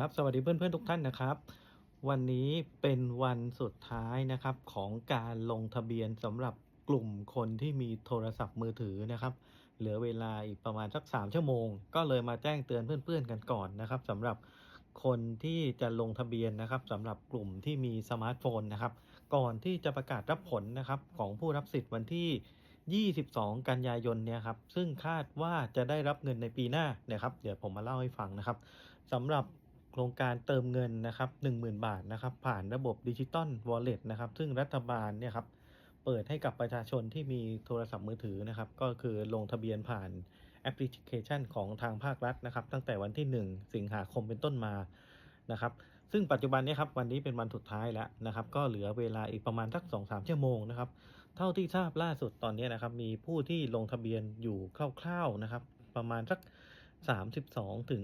ครับสวัสดีเพื่อนๆทุกท่านนะครับ วันนี้เป็นวันสุดท้ายนะครับของการลงทะเบียนสำหรับกลุ่มคนที่มีโทรศัพท์มือถือนะครับ เหลือเวลาอีกประมาณสัก 3 ชั่วโมง ก็เลยมาแจ้งเตือนเพื่อนๆกันก่อนนะครับสำหรับคนที่จะลงทะเบียนนะครับสำหรับกลุ่มที่มีสมาร์ทโฟนนะครับ ก่อนที่จะประกาศรับผลนะครับของผู้รับสิทธิ์วันที่ 22 กันยายนเนี่ยครับซึ่งคาดว่าจะได้รับเงินในปีหน้านะครับ เดี๋ยวผมมาเล่าให้ฟังนะครับสำหรับ ครงการเติมเงินนะครับ10,000 บาทนะครับ ผ่านระบบดิจิตอลวอลเล็ตนะครับ ซึ่งรัฐบาลเนี่ยครับเปิดให้กับประชาชนที่มีโทรศัพท์มือถือนะครับ ก็คือลงทะเบียนผ่านแอปพลิเคชันของทางภาครัฐนะครับ ตั้งแต่วันที่ 1 สิงหาคมเป็นต้นมานะครับ ซึ่งปัจจุบันเนี้ครับวันนี้เป็นวันสุดท้ายแล้วนะครับ ก็เหลือเวลาอีกประมาณสัก2-3ชั่วโมงนะครับ เท่าที่ทราบล่าสุดตอนนี้นะครับ มีผู้ที่ลงทะเบียนอยู่คร่าวๆนะครับ ประมาณสัก 32 ถึง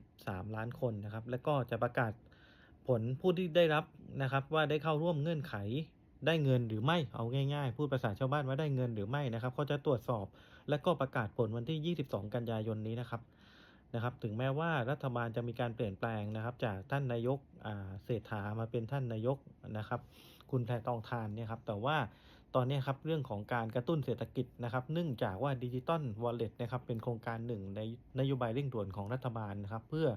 33 ล้านคนนะครับ และก็จะประกาศผลผู้ที่ได้รับนะครับ ว่าได้เข้าร่วมเงื่อนไขได้เงินหรือไม่เอาง่ายๆ พูดภาษาชาวบ้านว่าได้เงินหรือไม่นะครับเขาจะตรวจสอบและก็ประกาศผลวันที่ 22 กันยายนนี้นะครับนะครับ ถึงแม้ว่ารัฐบาลจะมีการเปลี่ยนแปลงนะครับ จากท่านนายกเศรษฐามาเป็นท่านนายกนะครับ คุณแพรทองทานเนี่ยครับแต่ว่า ตอนนี้ครับเรื่องของการกระตุ้นเศรษฐกิจนะครับ เนื่องจากว่าดิจิตอลวอลเล็ตนะครับเป็นโครงการหนึ่งในนโยบายเร่งด่วนของรัฐบาลนะครับ เพื่อ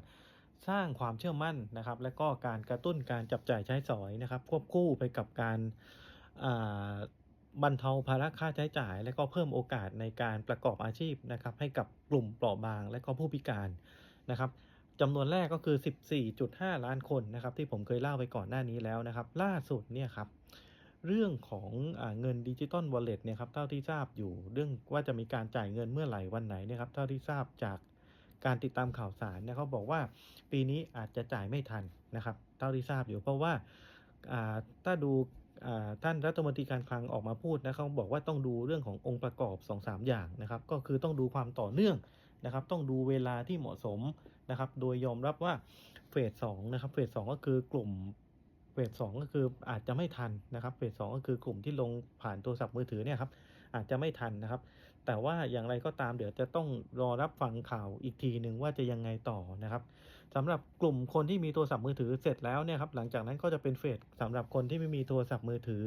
สร้างความเชื่อมั่นนะครับ และก็การกระตุ้นการจับจ่ายใช้สอยนะครับ ควบคู่ไปกับการบรรเทาภาระค่าใช้จ่าย และก็เพิ่มโอกาสในการประกอบอาชีพนะครับ ให้กับกลุ่มเปราะบาง และก็ผู้พิการนะครับจำนวนแรกก็คือ 14.5 ล้านคนนะครับ ที่ผมเคยเล่าไปก่อนหน้านี้แล้วนะครับ ล่าสุดเนี่ยครับ เรื่องของอเงินดิจิตอลวอลเล็ตเนี่ยครับเท่าที่ทราบอยู่เรื่องว่าจะมีการจ่ายเงินเมื่อไหร่วันไหนเนี่ยครับเท่าที่ทราบจากการติดตามข่าวสารเนี่ยเขาบอกว่าปีนี้อาจจะจ่ายไม่ทันนะครับเท่าที่ทราบอยู่เพราะว่าถ้าดูท่านรัฐมนตรีการคลังออกมาพูดนะเขาบอกว่าต้องดูเรื่องขององค์ประกอบ 2-3 อย่างนะครับก็คือต้องดูความต่อเนื่องนะครับต้องดูเวลาที่เหมาะสมนะครับโดยยอมรับว่าเฟสสองนะครับเฟสสองก็คือกลุ่ม เฟสสองก็คืออาจจะไม่ทันนะครับเฟสสองก็คือกลุ่มที่ลงผ่านโทรศัพท์มือถือเนี่ยครับอาจจะไม่ทันนะครับ แต่ว่าอย่างไรก็ตามเดี๋ยวจะต้องรอรับฟังข่าวอีกทีหนึ่งว่าจะยังไงต่อนะครับสำหรับกลุ่มคนที่มีโทรศัพท์มือถือเสร็จแล้วเนี่ยครับหลังจากนั้นก็จะเป็นเฟสสำหรับคนที่ไม่มีโทรศัพท์มือถือ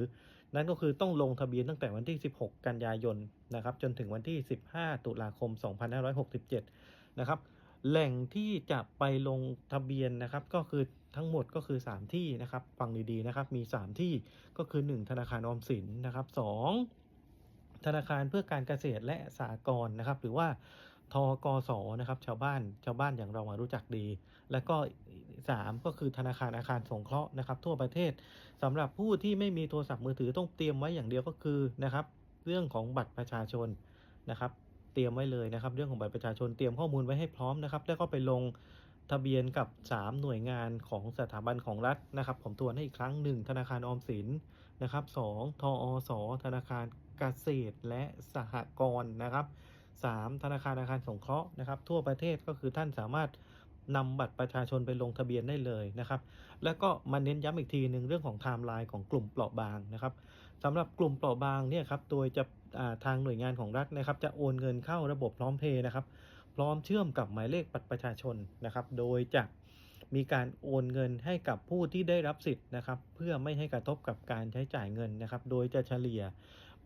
นั่นก็คือต้องลงทะเบียนตั้งแต่วันที่ 16 กันยายนนะครับจนถึงวันที่ 15 ตุลาคม 2567 นะครับ แหล่งที่จะไปลงทะเบียนนะครับ ก็คือทั้งหมดก็คือ 3 ที่นะครับ ฟังดีๆนะครับ มี 3 ที่ก็คือ 1 ธนาคารออมสินนะครับ2ธนาคารเพื่อการเกษตรและสหกรณ์นะครับ หรือว่าทกสนะครับ ชาวบ้านชาวบ้านอย่างเรามารู้จักดี แล้วก็ 3 ก็คือธนาคารอาคารสงเคราะห์นะครับ ทั่วประเทศสำหรับผู้ที่ไม่มีโทรศัพท์มือถือต้องเตรียมไว้อย่างเดียวก็คือนะครับ เรื่องของบัตรประชาชนนะครับ เตรียมไว้เลยนะครับ เรื่องของบัตรประชาชนเตรียมข้อมูลไว้ให้พร้อมนะครับ แล้วก็ไปลงทะเบียนกับ 3 หน่วยงานของสถาบันของรัฐนะครับผมทวนให้อีกครั้งหนึ่งธนาคารออมสินนะครับ2ทอสธนาคารเกษตรและสหกรณ์นะครับ3ธนาคารอาคารสงเคราะห์นะครับ ทั่วประเทศก็คือท่านสามารถนำบัตรประชาชนไปลงทะเบียนได้เลยนะครับ แล้วก็มาเน้นย้ำอีกทีหนึ่งเรื่องของไทม์ไลน์ของกลุ่มเปราะบางนะครับ สำหรับกลุ่มเปราะบางเนี่ยครับโดยจะาทางหน่วยงานของรัฐนะครับจะโอนเงินเข้าระบบพร้อมเพย์นะครับพร้อมเชื่อมกับหมายเลขบัตรประชาชนนะครับ โดยจะมีการโอนเงินให้กับผู้ที่ได้รับสิทธิ์นะครับ เพื่อไม่ให้กระทบกับการใช้จ่ายเงินนะครับ โดยจะเฉลี่ย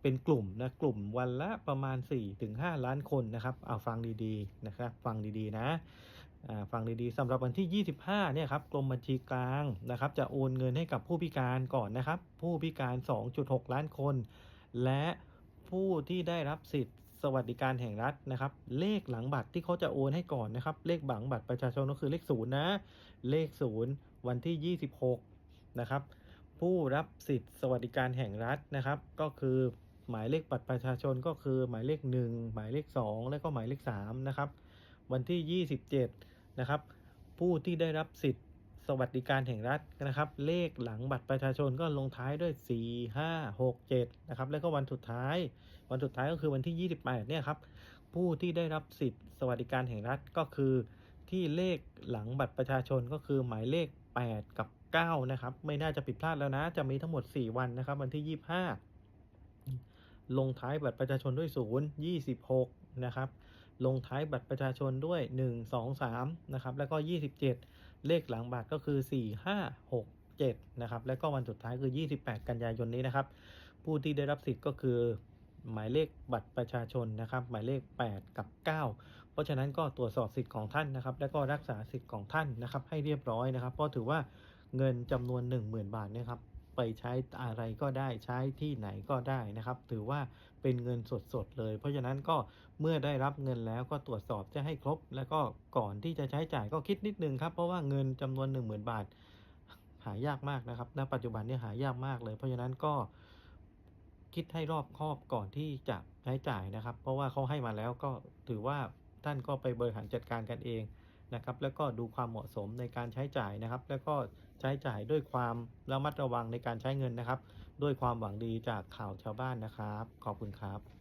เป็นกลุ่มนะกลุ่มวันละประมาณ 4-5 ล้านคนนะครับเอาฟังดีๆนะครับ ฟังดีๆนะ ฟังดีๆสำหรับวันที่ 25 เนี่ยครับกรมบัญชีกลางนะครับ จะโอนเงินให้กับผู้พิการก่อนนะครับ ผู้พิการ 2.6 ล้านคน และผู้ที่ได้รับสิทธิ์สวัสดิการแห่งรัฐนะครับ เลขหลังบัตรที่เขาจะโอนให้ก่อนนะครับ เลขบังบัตรประชาชนก็คือเลขศูนย์นะเลขศูนย์วันที่ 26 นะครับ ผู้รับสิทธิ์สวัสดิการแห่งรัฐนะครับ ก็คือหมายเลขบัตรประชาชนก็คือหมายเลข 1 หมายเลข 2 และก็หมายเลข3นะครับ วันที่ 27 นะครับ ผู้ที่ได้รับสิทธิ์สวัสดิการแห่งรัฐนะครับ เลขหลังบัตรประชาชนก็ลงท้ายด้วย 4 5 6 7 นะครับ แล้วก็วันสุดท้าย วันสุดท้ายก็คือวันที่ 28 เนี่ยครับ ผู้ที่ได้รับสิทธิ์สวัสดิการแห่งรัฐก็คือที่เลขหลังบัตรประชาชนก็คือหมายเลข 8 กับ 9 นะครับ ไม่น่าจะผิดพลาดแล้วนะ จะมีทั้งหมด 4 วันนะครับ วันที่ 25 ลงท้ายบัตรประชาชนด้วย 0 26 นะครับ ลงท้ายบัตรประชาชนด้วย 1 2 3นะครับแล้วก็ 27 เลขหลังบัตรก็คือ 4 5 6 7นะครับแล้วก็วันสุดท้ายคือ 28 กันยายนนี้นะครับ ผู้ที่ได้รับสิทธิ์ก็คือ หมายเลขบัตรประชาชนนะครับ หมายเลข 8 กับ 9 เพราะฉะนั้นก็ตรวจสอบสิทธิ์ของท่านนะครับ แล้วก็รักษาสิทธิ์ของท่านนะครับ ให้เรียบร้อยนะครับ เพราะถือว่าเงินจำนวน 10,000 บาทเนี่ยครับ ไปใช้อะไรก็ได้ใช้ที่ไหนก็ได้นะครับ ถือว่าเป็นเงินสดๆเลย เพราะฉะนั้นก็เมื่อได้รับเงินแล้วก็ตรวจสอบจะให้ครบ แล้วก็ก่อนที่จะใช้จ่ายก็คิดนิดนึงครับเพราะว่าเงินจำนวน 10,000 บาท หายากมากนะครับณปัจจุบันนี่ยหายากมากเลย เพราะฉะนั้นก็คิดให้รอบคอบก่อนที่จะใช้จ่ายนะครับ เพราะว่าเขาให้มาแล้วก็ถือว่าท่านก็ไปบริหารจัดการกันเอง นะครับ แล้วก็ดูความเหมาะสมในการใช้จ่ายนะครับ แล้วก็ใช้จ่ายด้วยความระมัดระวังในการใช้เงินนะครับ ด้วยความหวังดีจากข่าวชาวบ้านนะครับ ขอบคุณครับ